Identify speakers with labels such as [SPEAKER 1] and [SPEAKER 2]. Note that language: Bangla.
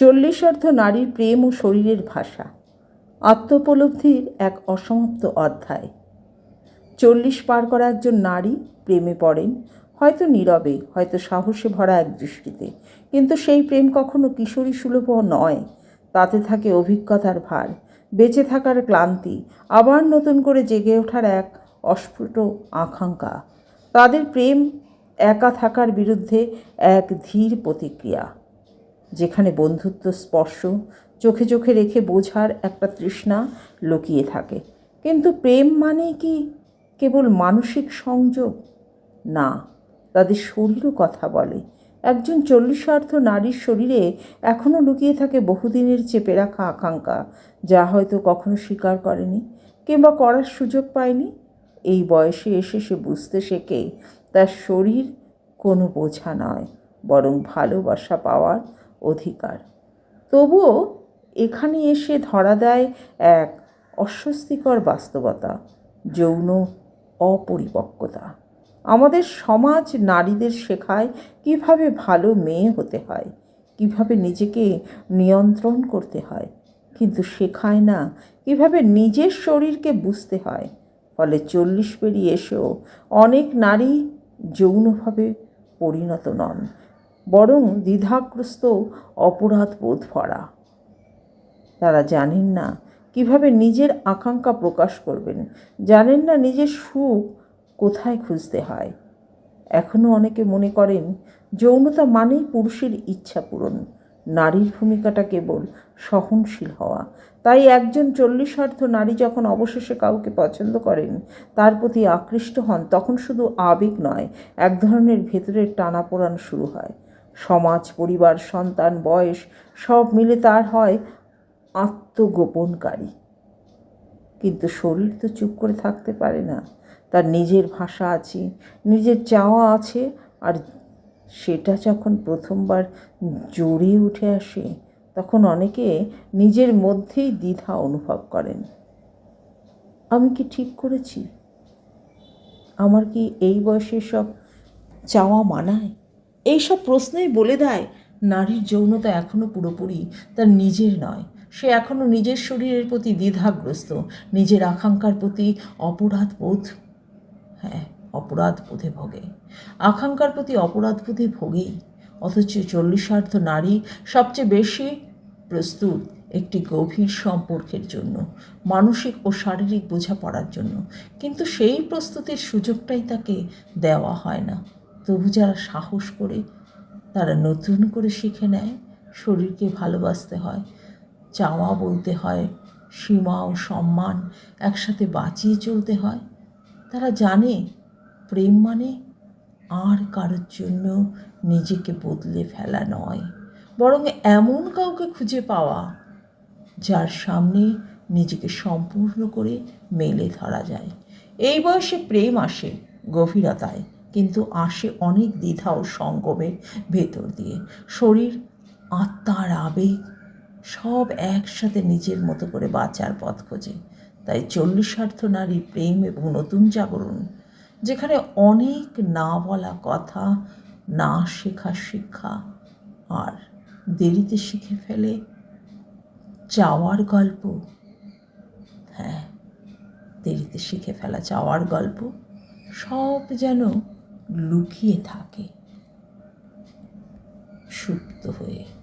[SPEAKER 1] চল্লিশার্ধ নারীর প্রেম ও শরীরের ভাষা। আত্মোপলব্ধির এক অসমাপ্ত অধ্যায়। চল্লিশ পার করা একজন নারী প্রেমে পড়েন, হয়তো নীরবে, হয়তো সাহসে ভরা এক দৃষ্টিতে। কিন্তু সেই প্রেম কখনো কিশোরী সুলভ নয়। তাতে থাকে অভিজ্ঞতার ভার, বেঁচে থাকার ক্লান্তি, আবার নতুন করে জেগে ওঠার এক অস্ফুট আকাঙ্ক্ষা। তাদের প্রেম একা থাকার বিরুদ্ধে এক ধীর প্রতিক্রিয়া। যেখানে বন্ধুত্ব, স্পর্শ, চোখে চোখে রেখে বোঝার একটা তৃষ্ণা লুকিয়ে থাকে। কিন্তু প্রেম মানে কি কেবল মানসিক সংযোগ? না, তাদের শরীরও কথা বলে। একজন চল্লিশার্ধ নারীর শরীরে এখনও লুকিয়ে থাকে বহুদিনের চেপে রাখা আকাঙ্ক্ষা, যা হয়তো কখনো স্বীকার করেনি কিংবা করার সুযোগ পায়নি। এই বয়সে এসে সে বুঝতে শেখে, তার শরীর কোনো বোঝা নয়, বরং ভালোবাসা পাওয়ার অধিকার। তবুও এখানে এসে ধরা দেয় এক অস্বস্তিকর বাস্তবতা, যৌন অপরিপক্কতা। আমাদের সমাজ নারীদের শেখায় কীভাবে ভালো মেয়ে হতে হয়, কীভাবে নিজেকে নিয়ন্ত্রণ করতে হয়, কিন্তু শেখায় না কীভাবে নিজের শরীরকে বুঝতে হয়। ফলে চল্লিশ পেরিয়ে এসেও অনেক নারী যৌনভাবে পরিণত নন। বরং দ্বিধাগ্রস্ত অপরাধ বোধ ভরা। তারা জানেন না কীভাবে নিজের আকাঙ্ক্ষা প্রকাশ করবেন। জানেন না নিজের সুখ কোথায় খুঁজতে হয়। এখনও অনেকে মনে করেন যৌনতা মানেই পুরুষের ইচ্ছা পূরণ। নারীর ভূমিকাটা কেবল সহনশীল হওয়া। তাই একজন চল্লিশার্ধ নারী যখন অবশেষে কাউকে পছন্দ করেন, তার প্রতি আকৃষ্ট হন, তখন শুধু আবেগ নয় এক ধরনের ভেতরের টানাপোড়ান শুরু হয়। সমাজ, পরিবার, সন্তান, বয়স, সব মিলে তার হয় আত্মগোপনকারী। কিন্তু শরীর তো চুপ করে থাকতে পারে না। তার নিজের ভাষা আছে, নিজের চাওয়া আছে, আর সেটা যখন প্রথমবার জোরে উঠে আসে, তখন অনেকে নিজের মধ্যেই দ্বিধা অনুভব করেন। আমি কি ঠিক করেছি? আমার কি এই বয়সে সব চাওয়া মানায়? এইসব প্রশ্নেই বলে দেয়, নারীর যৌনতা এখনও পুরোপুরি তার নিজের নয়। সে এখনও নিজের শরীরের প্রতি দ্বিধাগ্রস্ত, নিজের আকাঙ্ক্ষার প্রতি অপরাধ বোধ হ্যাঁ অপরাধ বোধে ভোগে। আকাঙ্ক্ষার প্রতি অপরাধ বোধে ভোগেই। অথচ চল্লিশার্ধ নারী সবচেয়ে বেশি প্রস্তুত একটি গভীর সম্পর্কের জন্য, মানসিক ও শারীরিক বোঝাপড়ার জন্য। কিন্তু সেই প্রস্তুতির সুযোগটাই তাকে দেওয়া হয় না। তবু যারা সাহস করে, তারা নতুন করে শিখে নেয়, শরীরকে ভালোবাসতে হয়, চাওয়া বলতে হয়, সীমা ও সম্মান একসাথে বাঁচিয়ে চলতে হয়। তারা জানে প্রেম মানে আর কারোর জন্য নিজেকে বদলে ফেলা নয়, বরং এমন কাউকে খুঁজে পাওয়া, যার সামনে নিজেকে সম্পূর্ণ করে মেলে ধরা যায়। এই বয়সে প্রেম আসে গভীরতায়। কিন্তু আসে অনেক দ্বিধা ও সঙ্গমের ভেতর দিয়ে। শরীর, আত্মার আবেগ, সব একসাথে নিজের মতো করে বাঁচার পথ খোঁজে। তাই চল্লিশার্থ নারী প্রেম এবং নতুন জাগরণ, যেখানে অনেক না বলা কথা, না শেখা শিক্ষা, আর দেরিতে শিখে ফেলে চাওয়ার গল্প হ্যাঁ দেরিতে শিখে ফেলা চাওয়ার গল্প, সব যেন লুকিয়ে থাকে সুপ্ত হয়ে